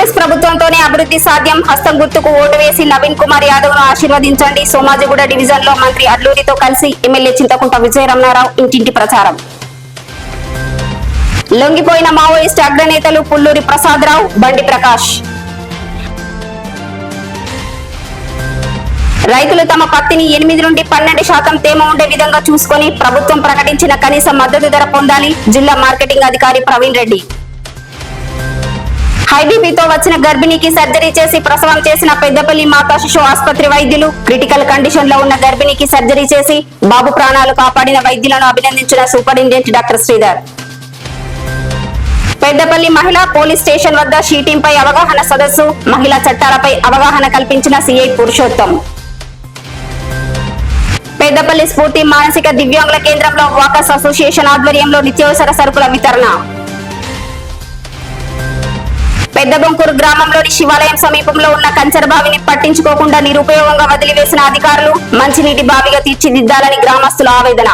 కాంగ్రెస్ ప్రభుత్వంతోనే అభివృద్ధి సాధ్యం. హస్తం గుర్తుకు ఓటు వేసి నవీన్ కుమార్ యాదవ్ను ఆశీర్వదించండి. సోమాజిగూడ డివిజన్లో మంత్రి అడ్లూరితో కలిసి ఎమ్మెల్యే చింతకుంట విజయరమణారావు ఇంటింటి ప్రచారం. లొంగిపోయిన మావోయిస్ట్ అగ్రనేతలు పుల్లూరి ప్రసాదరావు బండి ప్రకాష్. రైతులు తమ పత్తిని ఎనిమిది నుండి పన్నెండు శాతం తేమ ఉండే విధంగా చూసుకొని ప్రభుత్వం ప్రకటించిన కనీస మద్దతు ధర పొందాలి జిల్లా మార్కెటింగ్ అధికారి ప్రవీణ్ రెడ్డి. హైబీపీతో వచ్చిన గర్భిణికి సర్జరీ చేసి ప్రసవం చేసిన పెద్దపల్లి మాతా శిశు ఆసుపత్రి వైద్యులు క్రిటికల్ కండిషన్లో ఉన్న గర్భిణికి సర్జరీ చేసి బాబు ప్రాణాలు కాపాడిన వైద్యులను అభినందించిన సూపరింటెండెంట్ డాక్టర్ శ్రీధర్. పెద్దపల్లి మహిళా పోలీస్ స్టేషన్ వద్ద షీటింగ్ పై అవగాహన సదస్సు మహిళా చట్టాలపై అవగాహన కల్పించిన సిఐ పురుషోత్తం. పెద్దపల్లి స్ఫూర్తి మానసిక దివ్యాంగుల కేంద్రంలో వాకర్స్ అసోసియేషన్ ఆధ్వర్యంలో నిత్యావసర సరుకుల వితరణ. పెద్దబొంకూరు గ్రామంలోని శివాలయం సమీపంలో ఉన్న కంచర బావిని పట్టించుకోకుండా నిరుపయోగంగా వదిలివేసిన అధికారులు మంచినీటి బావిగా తీర్చిదిద్దాలని గ్రామస్తుల ఆవేదన.